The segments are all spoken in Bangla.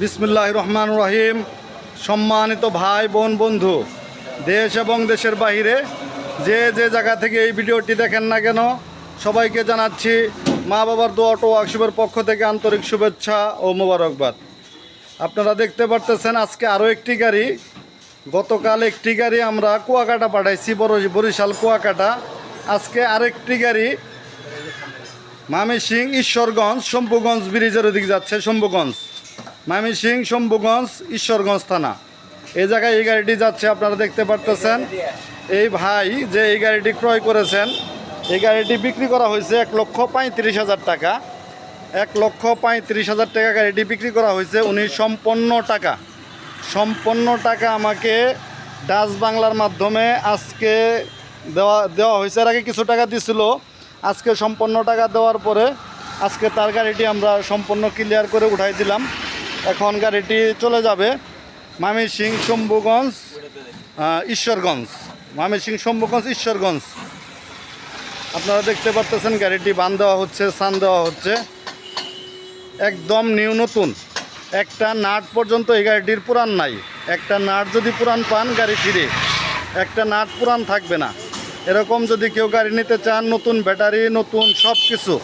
বিসমুল্লাহ রহমান রহিম। সম্মানিত ভাই, বোন, বন্ধু, দেশ এবং দেশের বাইরে যে যে জায়গা থেকে এই ভিডিওটি দেখেন না কেন, সবাইকে জানাচ্ছি মা বাবার দোয়া অটো ওয়ার্কশপের পক্ষ থেকে আন্তরিক শুভেচ্ছা ও মোবারকবাদ। আপনারা দেখতে পারতেছেন আজকে আরও একটি গাড়ি। গতকাল একটি গাড়ি আমরা কুয়াকাটা পাঠাইছি বড় বরিশাল কুয়াকাটা। আজকে আরেকটি গাড়ি মামি সিং ঈশ্বরগঞ্জ, শম্ভুগঞ্জ ব্রিজের ওদিকে যাচ্ছে, শম্ভুগঞ্জ। মামিসিং শম্ভুগঞ্জ, ঈশ্বরগঞ্জ থানা। এই জায়গায় এই গাড়িটি যাচ্ছে, আপনারা দেখতে পারতেছেন। এই ভাই যে এই গাড়িটি ক্রয় করেছেন, এই গাড়িটি বিক্রি করা হয়েছে এক লক্ষ পঁয়ত্রিশ হাজার টাকা। এক লক্ষ পঁয়ত্রিশ হাজার টাকা গাড়িটি বিক্রি করা হয়েছে, উনি সম্পন্ন টাকা। সম্পন্ন টাকা আমাকে ডাচ বাংলার মাধ্যমে আজকে দেওয়া দেওয়া হয়েছে। এর আগে কিছু টাকা দিছিল, আজকে সম্পন্ন টাকা দেওয়ার পরে আজকে তার গাড়িটি আমরা সম্পূর্ণ ক্লিয়ার করে উঠাই দিলাম। এখন গাড়িটি চলে যাবে মামি সিং শম্ভুগঞ্জ ঈশ্বরগঞ্জ। মামি সিং শম্ভুগঞ্জ, ঈশ্বরগঞ্জ। আপনারা দেখতে পারতেছেন গাড়িটি বান দেওয়া হচ্ছে, সান দেওয়া হচ্ছে। একদম নিউ নতুন। একটা নাট পর্যন্ত এই গাড়িটির পুরান নাই। একটা নাট যদি পুরান পান গাড়ি ফিরে, একটা নাট পুরান থাকবে না। এরকম যদি কেউ গাড়ি নিতে চান, নতুন ব্যাটারি, নতুন সব কিছু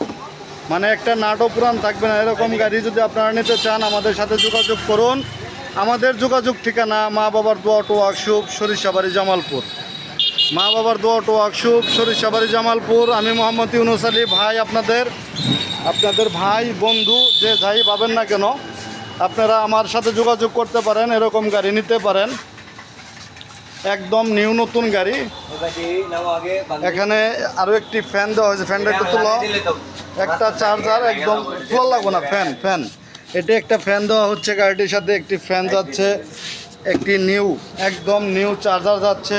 মানে একটা নাটও পুরান থাকবে না, এরকম গাড়ি যদি আপনারা নিতে চান, আমাদের সাথে যোগাযোগ করুন। আমাদের যোগাযোগ ঠিকানা মা বাবার দোয়া টো ওয়ার্কশপ, সরিষাবাড়ি, জামালপুর। মা বাবার দোয়া টো ওয়ার্কশপ, সরিষাবাড়ি, জামালপুর। আমি মোহাম্মদ ইউনুস আলী ভাই, আপনাদের আপনাদের ভাই, বন্ধু, যে যাই পাবেন না কেন, আপনারা আমার সাথে যোগাযোগ করতে পারেন, এরকম গাড়ি নিতে পারেন। একদম নিউ নতুন গাড়ি। এখানে আরও একটি ফ্যান দেওয়া হয়েছে। ফ্যানটা একটু তুলো। একটা চার্জার একদম খোলা লাগবো না ফ্যান ফ্যান এটা একটা ফ্যান দেওয়া হচ্ছে গাড়িটির সাথে। একটি ফ্যান যাচ্ছে, একটি নিউ একদম নিউ চার্জার যাচ্ছে।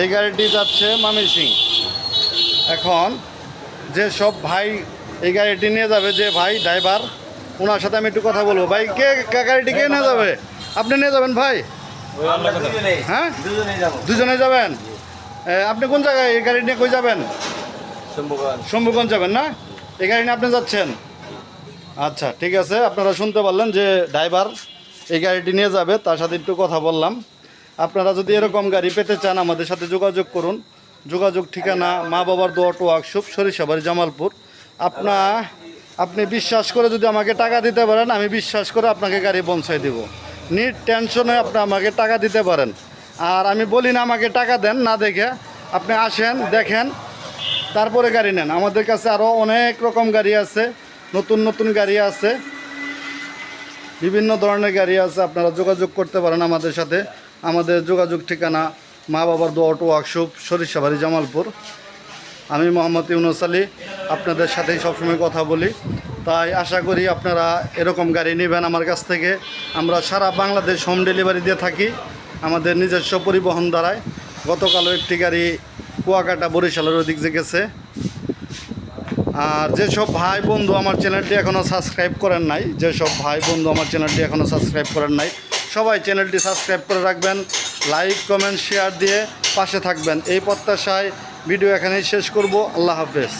এই গাড়িটি যাচ্ছে মামি সিং। এখন যে সব ভাই এই গাড়িটি নিয়ে যাবে, যে ভাই ড্রাইভার ওনার সাথে আমি একটু কথা বলব। ভাই, কে কে গাড়িটি কে নিয়ে যাবে? আপনি নিয়ে যাবেন ভাই? হ্যাঁ? দুজনে যাবেন? আপনি কোন জায়গায় এই গাড়ি নিয়ে কই যাবেন? শম্ভুগঞ্জ। যাবেন না? এই গাড়ি নিয়ে আপনি যাচ্ছেন? আচ্ছা ঠিক আছে। আপনারা শুনতে পারলেন যে ড্রাইভার এই গাড়িটি নিয়ে যাবে তার সাথে একটু কথা বললাম। আপনারা যদি এরকম গাড়ি পেতে চান আমাদের সাথে যোগাযোগ করুন। যোগাযোগ ঠিকানা মা বাবার দোয়া টো ওয়ার্কশপ সরিষাবাড়ি জামালপুর। আপনা আপনি বিশ্বাস করে যদি আমাকে টাকা দিতে পারেন আমি বিশ্বাস করে আপনাকে গাড়ি পৌঁছায় দেব। নিট টেনশনে আপনি আমাকে টাকা দিতে পারেন। আর আমি বলি না আমাকে টাকা দেন, না দেখে। আপনি আসেন, দেখেন, তারপরে গাড়ি নেন। আমাদের কাছে আরও অনেক রকম গাড়ি আছে, নতুন নতুন গাড়ি আছে। বিভিন্ন ধরনের গাড়ি আছে, আপনারা যোগাযোগ করতে পারেন আমাদের সাথে। আমাদের যোগাযোগ ঠিকানা মা বাবার দোয়া অটো ওয়ার্কশপ, সরিষাবাড়ি, জামালপুর। আমি মোহাম্মদ ইউনুস আলী, আপনাদের সাথেই সবসময় কথা বলি। তাই আশা করি আপনারা এরকম গাড়ি নেবেন আমার কাছ থেকে। আমরা সারা বাংলাদেশ হোম ডেলিভারি দিয়ে থাকি, আমাদের নিজস্ব পরিবহন দ্বারায়। গতকালও একটি গাড়ি কুয়াকাটা বরিশালের ওদিক যে গেছে। আর যেসব ভাই বন্ধু আমার চ্যানেলটি এখনও সাবস্ক্রাইব করেন নাই, যেসব ভাই বন্ধু আমার চ্যানেলটি এখনও সাবস্ক্রাইব করেন নাই, সবাই চ্যানেলটি সাবস্ক্রাইব করে রাখবেন লাইক কমেন্ট শেয়ার দিয়ে পাশে থাকবেন। এই প্রত্যাশায় ভিডিও এখানেই শেষ করব। আল্লাহ হাফেজ।